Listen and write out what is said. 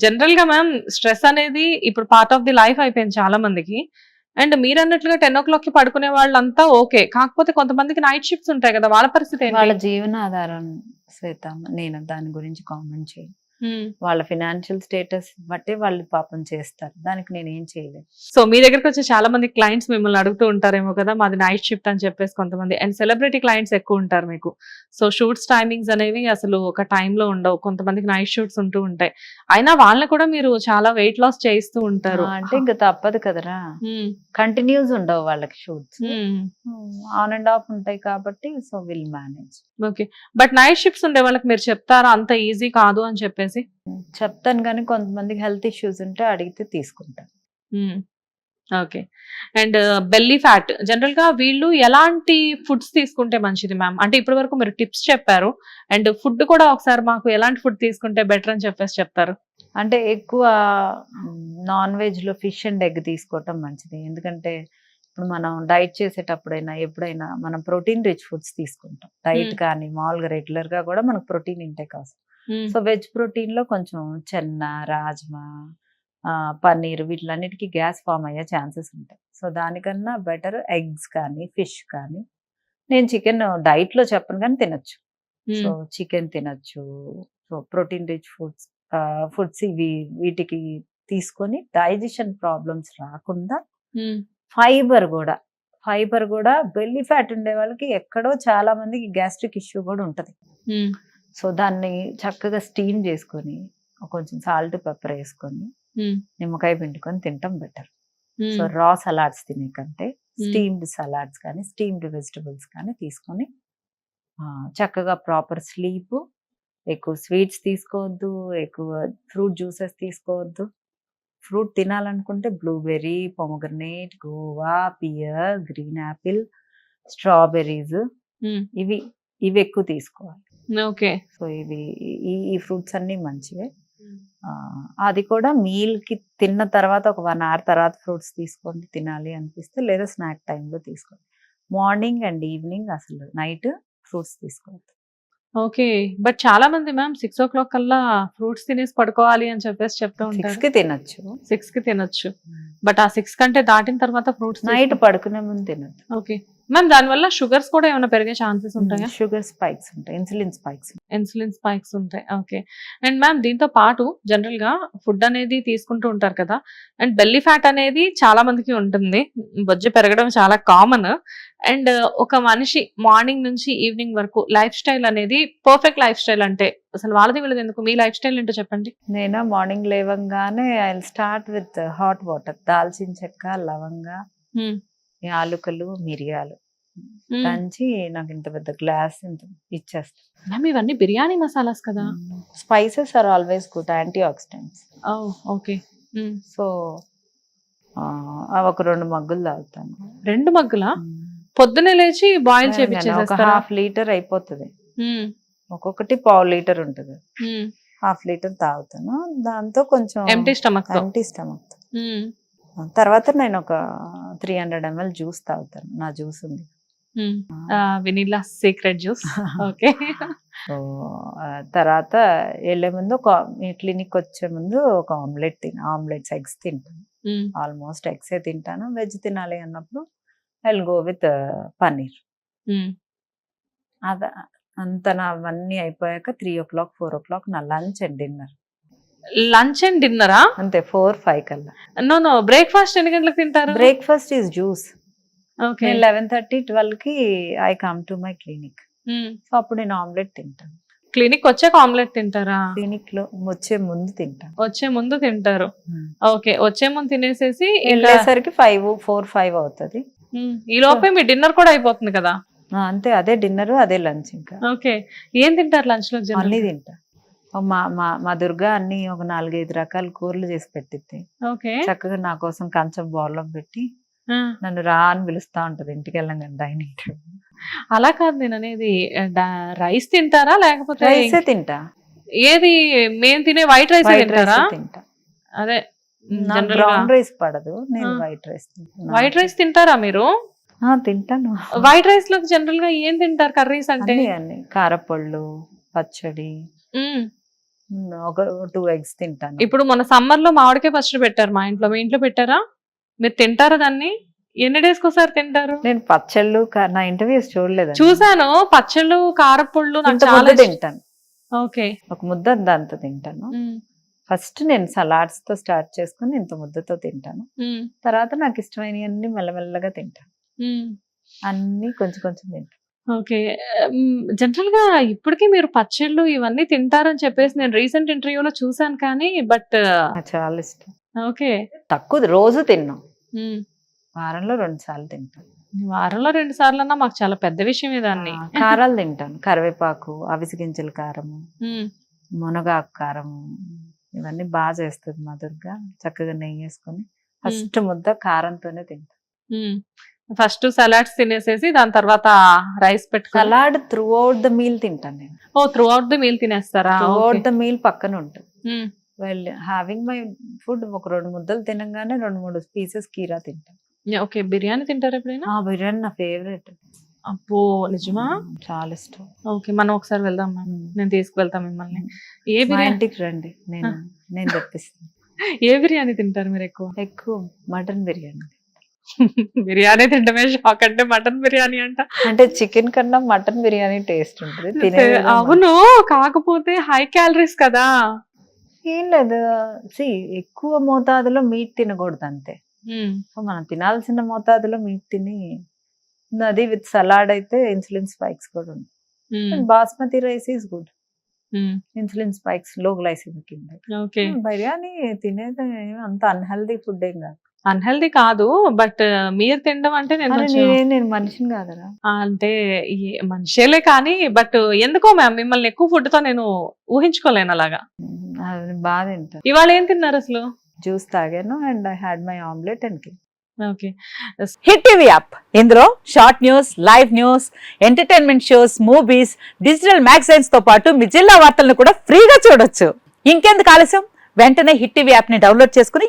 జనరల్గా ma'am stress అనేది ఇప్పుడు పార్ట్ ఆఫ్ ది లైఫ్ అయిపోయింది చాలా మందికి. అండ్ మీరు అన్నట్లుగా టెన్ ఓ క్లాక్కి పడుకునే వాళ్ళంతా ఓకే కాకపోతే కొంతమందికి నైట్ షిఫ్ట్స్ ఉంటాయి కదా వాళ్ళ పరిస్థితి వాళ్ళ జీవనాధారం శ్వేత నేను దాని గురించి కామెంట్ చేయి వాళ్ళ ఫినాన్షియల్ స్టేటస్ బట్టే వాళ్ళు పాపం చేస్తారు. దానికి నేను ఏం చేయలేదు సో మీ దగ్గరకు వచ్చే చాలా మంది క్లయింట్స్ మిమ్మల్ని అడుగుతూ ఉంటారేమో కదా మాది నైట్ షిఫ్ట్ అని చెప్పేసి కొంతమంది. అండ్ సెలబ్రిటీ క్లయింట్స్ ఎక్కువ ఉంటారు మీకు. సో షూట్స్ టైమింగ్స్ అనేవి అసలు ఒక time లో ఉండవు. కొంతమందికి నైట్ షూట్స్ ఉంటూ ఉంటాయి. అయినా వాళ్ళని కూడా మీరు చాలా వెయిట్ లాస్ చేయిస్తూ ఉంటారు. అంటే ఇంకా తప్పదు కదరా. కంటిన్యూస్ ఉండవు వాళ్ళకి షూట్స్. ఆన్ అండ్ ఆఫ్ ఉంటాయి కాబట్టి so will manage. Okay. But night shifts ఉండే వాళ్ళకి మీరు చెప్తారా అంత ఈజీ కాదు అని చెప్పేసి? చెప్తాను కానీ కొంతమందికి హెల్త్ ఇష్యూస్ ఉంటే అడిగితే తీసుకుంటాను ఓకే. And belly fat. జనరల్గా వీళ్ళు ఎలాంటి ఫుడ్స్ తీసుకుంటే మంచిది మ్యామ్? అంటే ఇప్పటి వరకు మీరు టిప్స్ చెప్పారు. అండ్ ఫుడ్ కూడా ఒకసారి మాకు ఎలాంటి ఫుడ్ తీసుకుంటే బెటర్ అని చెప్పేసి చెప్తారు. అంటే ఎక్కువ నాన్ వెజ్లో ఫిష్ అండ్ ఎగ్ తీసుకోవటం మంచిది. ఎందుకంటే ఇప్పుడు మనం డైట్ చేసేటప్పుడైనా ఎప్పుడైనా మనం ప్రోటీన్ రిచ్ ఫుడ్స్ తీసుకుంటాం. డైట్. కానీ మామూలుగా రెగ్యులర్గా కూడా మనకు ప్రోటీన్ ఇంటేక్ అవసరం సో వెజ్ ప్రోటీన్లో కొంచెం చెన్న రాజ్మా పన్నీర్ వీటిలన్నిటికీ గ్యాస్ ఫామ్ అయ్యే ఛాన్సెస్ ఉంటాయి. సో దానికన్నా బెటర్ ఎగ్స్ కానీ ఫిష్ కానీ నేను చికెన్ డైట్లో చెప్పను కానీ తినొచ్చు. సో చికెన్ తినొచ్చు. So protein rich foods foods ఇవి వీటికి తీసుకొని డైజెషన్ ప్రాబ్లమ్స్ రాకుండా ఫైబర్ కూడా. ఫైబర్ కూడా బెల్లీ ఫ్యాట్ ఉండే వాళ్ళకి ఎక్కడో చాలా మందికి గ్యాస్ట్రిక్ ఇష్యూ కూడా ఉంటది. సో దాన్ని చక్కగా స్టీమ్ చేసుకొని కొంచెం సాల్ట్ పెప్పర్ వేసుకొని నిమ్మకాయ పిండుకొని తింటాం బెటర్. సో రా సలాడ్స్ తినే కంటే స్టీమ్డ్ సలాడ్స్ కానీ స్టీమ్డ్ వెజిటబుల్స్ కానీ తీసుకొని చక్కగా ప్రాపర్ స్లీప్ ఎక్కువ స్వీట్స్ తీసుకోవద్దు ఎక్కువ ఫ్రూట్ జ్యూసెస్ తీసుకోవద్దు. Fruit తినాలనుకుంటే blueberry pomegranate guava pear green apple strawberries ఇవి ఇవి ఎక్కువ తీసుకోవాలి. ఓకే. సో ఇవి ఈ ఈ ఫ్రూట్స్ అన్నీ మంచివే. అది కూడా మీల్కి తిన్న తర్వాత ఒక వన్ అవర్ తర్వాత ఫ్రూట్స్ తీసుకోండి తినాలి అనిపిస్తే లేదా స్నాక్ టైంలో తీసుకోండి. మార్నింగ్ అండ్ ఈవినింగ్ అసలు నైట్ ఫ్రూట్స్ తీసుకోవద్దు. ఓకే. బట్ చాలా మంది మ్యామ్ సిక్స్ ఓ క్లాక్ కల్లా ఫ్రూట్స్ తినేసి పడుకోవాలి అని చెప్పేసి చెప్తూ సిక్స్ ఉంటారు కి తినొచ్చు. సిక్స్కి తినొచ్చు. బట్ ఆ సిక్స్ కంటే దాటిన తర్వాత ఫ్రూట్స్ నైట్ పడుకునే ముందు తినొద్దు. ఓకే. మ్యామ్ దానివల్ల షుగర్స్ కూడా ఏమైనా పెరిగే ఛాన్సెస్ ఉంటాయా? షుగర్ స్పైక్స్ ఉంటాయి ఇన్సులిన్ స్పైక్స్ ఇన్సులిన్ స్పైక్స్ ఉంటాయి ఓకే అండ్ మ్యామ్ దీంతో పాటు జనరల్గా ఫుడ్ అనేది తీసుకుంటూ ఉంటారు కదా అండ్ బెల్లీ ఫ్యాట్ అనేది చాలా మందికి ఉంటుంది. బొజ్జ పెరగడం చాలా కామన్ అండ్ ఒక మనిషి మార్నింగ్ నుంచి ఈవినింగ్ వరకు లైఫ్ స్టైల్ అనేది పర్ఫెక్ట్ లైఫ్ స్టైల్ అంటే అసలు వాళ్ళది వీళ్ళది ఎందుకు? మీ లైఫ్ స్టైల్ ఏంటో చెప్పండి. నేను మార్నింగ్ లేవంగానే I start with hot water దాల్చిన చెక్క లవంగ Hmm. యాలుకలు మిరియాలు. దంచి నాకు ఇంత పెద్ద గ్లాస్ ఇంత ఇచ్చేస్తాను మ్యామ్ ఇవన్నీ బిర్యానీ మసాలాస్ కదా? Spices are always good antioxidants okay. So ఒక రెండు మగ్గులు తాగుతాను. రెండు మగ్గుల? పొద్దునే లేచి బాయిల్ చేపించేసేస్తారా హాఫ్ లీటర్ అయిపోతుంది. ఒక్కొక్కటి పావు లీటర్ ఉంటుంది. హాఫ్ లీటర్ తాగుతాను. దాంతో కొంచెం ఎంటీ స్టమక్ ఎంటీ స్టమక్ తర్వాత నేను ఒక త్రీ హండ్రెడ్ ఎంఎల్ జ్యూస్ తాగుతాను. నా జ్యూస్ ఉంది. Vanilla secret juice. ఓకే. తర్వాత వెళ్ళే ముందు ఒక క్లినిక్ వచ్చే ముందు ఒక ఆమ్లెట్ తిన ఆమ్లెట్స్ ఎగ్స్ తింటాను. ఆల్మోస్ట్ ఎగ్సే తింటాను. వెజ్ తినాలి అన్నప్పుడు ఐ గో విత్ పన్నీర్. అద అంత నా అవన్నీ అయిపోయాక three o'clock four o'clock నా lunch and dinner. Lunch and డిన్నరా? అంతే ఫోర్ ఫైవ్ కల్లా. నో నో బ్రేక్ఫాస్ట్ ఎన్ని గంటలకు తింటారు? Breakfast is juice. నేను లెవెన్ థర్టీ ట్వెల్వ్కి I come to my clinic. So అప్పుడు నేను ఆమ్లెట్ తింటాను క్లినిక్ వచ్చాక ఆమ్లెట్ తింటారా? క్లినిక్లో వచ్చే ముందు తింటాను వచ్చే ముందు తింటారు. ఓకే. వచ్చే ముందు తినేసేసి వెళ్ళేసరికి ఫైవ్ ఫోర్ ఫైవ్ అవుతుంది. ఈ లోపే మీ డిన్నర్ కూడా అయిపోతుంది కదా? అంతే. అదే డిన్నర్ అదే లంచ్ ఇంకా. ఓకే. ఏం తింటారు లంచ్లో అన్ని తింటా. మా మా మా దుర్గా అన్ని ఒక నాలుగైదు రకాల కూరలు చేసి పెట్టిద్ది. ఓకే. చక్కగా నా కోసం కంచం బౌల్లో పెట్టి నన్ను రా అని పిలుస్తా ఉంటది ఇంటికి వెళ్ళంగానే డైనింగ్ టేబుల్. అలా కాదు నేను అనేది రైస్ తింటారా లేకపోతే రైసే తింటా. ఏది మేము తినే వైట్ రైస్ తింటారా? తింటా. అదే బ్రౌన్ రైస్ పడదు నేను. వైట్ రైస్ వైట్ రైస్ తింటారా మీరు? తింటాను. వైట్ రైస్లో జనరల్గా ఏం తింటారు కర్రీస్ అంటే? అన్ని కారపళ్ళు పచ్చడి. ఒక టూ ఎగ్స్ తింటాను. ఇప్పుడు మన సమ్మర్లో మామిడికాయ పచ్చడి పెట్టారు మా ఇంట్లో. మీ ఇంట్లో పెట్టారా? మీరు తింటారా దాన్ని? ఎన్ని డేస్ ఒకసారి తింటారు? నేను పచ్చళ్ళు కా- నా ఇంటర్వ్యూస్ చూడలేదు చూసాను. పచ్చళ్ళు కారపుళ్ళు నాకు చాలా ఇష్టం. తింటాను. ఓకే. ఒక ముద్ద దాంతో తింటాను. ఉమ్, ఫస్ట్ నేను సలాడ్స్తో స్టార్ట్ చేసుకుని ఇంత ముద్దతో తింటాను. ఉమ్, తర్వాత నాకు ఇష్టమైనవన్నీ మెల్లమెల్లగా తింటాను. ఉమ్. అన్ని కొంచెం కొంచెం తింటాను. ఓకే. జనరల్గా ఇప్పటికీ మీరు పచ్చళ్ళు ఇవన్నీ తింటారని చెప్పేసి నేను రీసెంట్ ఇంటర్వ్యూలో చూసాను కానీ బట్ నాకు చాలా ఇష్టం. ఓకే. తక్కువ రోజు తిన్నాం. వారంలో రెండు సార్లు తింటాను. వారంలో రెండు సార్లు అన్నా మాకు చాలా పెద్ద విషయం దాన్ని. కారాలు తింటాను. కరివేపాకు అవిసి గింజల కారము మునగాకు కారము ఇవన్నీ బాగా చేస్తుంది మా దుర్గ. చక్కగా నెయ్యి వేసుకొని ఫస్ట్ ముద్ద కారంతోనే తింటాను. ఫస్ట్ సలాడ్స్ తినేసేసి దాని తర్వాత రైస్ పెట్టుకోవాలి salad throughout the meal తింటాను నేను. ఓ త్రూ అవుట్ ది మీల్ తినేస్తారా? త్రూ. అవుట్ ద మీల్ పక్కన ఉంటుంది. వెల్ హ్యావింగ్ మై ఫుడ్ ఒక రెండు ముద్దలు తినగానే రెండు మూడు పీసెస్ కీరా తింటాను ఓకే బిర్యానీ తింటారా ఎప్పుడైనా? ఆ బిర్యానీ నా ఫేవరెట్. అబ్బో నిజమా? చాలా ఇష్టం. ఓకే మనం ఒకసారి వెళ్దాం మ్యామ్. నేను తీసుకువెళ్తాం మిమ్మల్ని. ఏ మా బిర్యానీ ఇంటికి రండి నేను నేను తెప్పిస్తాను. ఏ బిర్యానీ తింటారు మీరు ఎక్కువ? ఎక్కువ మటన్ బిర్యానీ. బిర్యానీ తింటమే షాక్ అంటే మటన్ బిర్యానీ అంట. అంటే చికెన్ కన్నా మటన్ బిర్యానీ టేస్ట్ ఉంటుంది. అవును కాకపోతే హై క్యాలరీస్ కదా. ఏం లేదు. సి ఎక్కువ మోతాదులో మీట్ తినకూడదు అంతే సో మనం తినాల్సిన మోతాదులో మీట్ తిని అది విత్ సలాడ్ అయితే ఇన్సులిన్ స్పైక్స్ కూడా ఉంటాయి basmati rice is good insulin స్పైక్స్లో glycemic index biryani తినేది అంత అన్హెల్దీ ఫుడ్ ఏం కాదు. అన్హెల్దీ కాదు బట్ మీరు తినడం అంటే నేను నేనే మనిషిని కాదరా. అంటే ఈ మనిషేలే కానీ బట్ ఎందుకో మ్యామ్ మిమ్మల్ని ఎక్కువ ఫుడ్తో నేను ఊహించుకోలేను అలాగా. బాగా తింటాను. ఇవాళ ఏం తిన్నారు అసలు? జ్యూస్ తాగాను and I had my omelette and okay. Hit TV app. ఇందులో short news live news entertainment shows movies digital మ్యాగజైన్స్తో పాటు మీ జిల్లా వార్తలను కూడా ఫ్రీగా చూడొచ్చు. ఇంకెందుకు ఆలస్యం? వెంటనే హిట్ టీవీ యాప్ని డౌన్లోడ్ చేసుకుని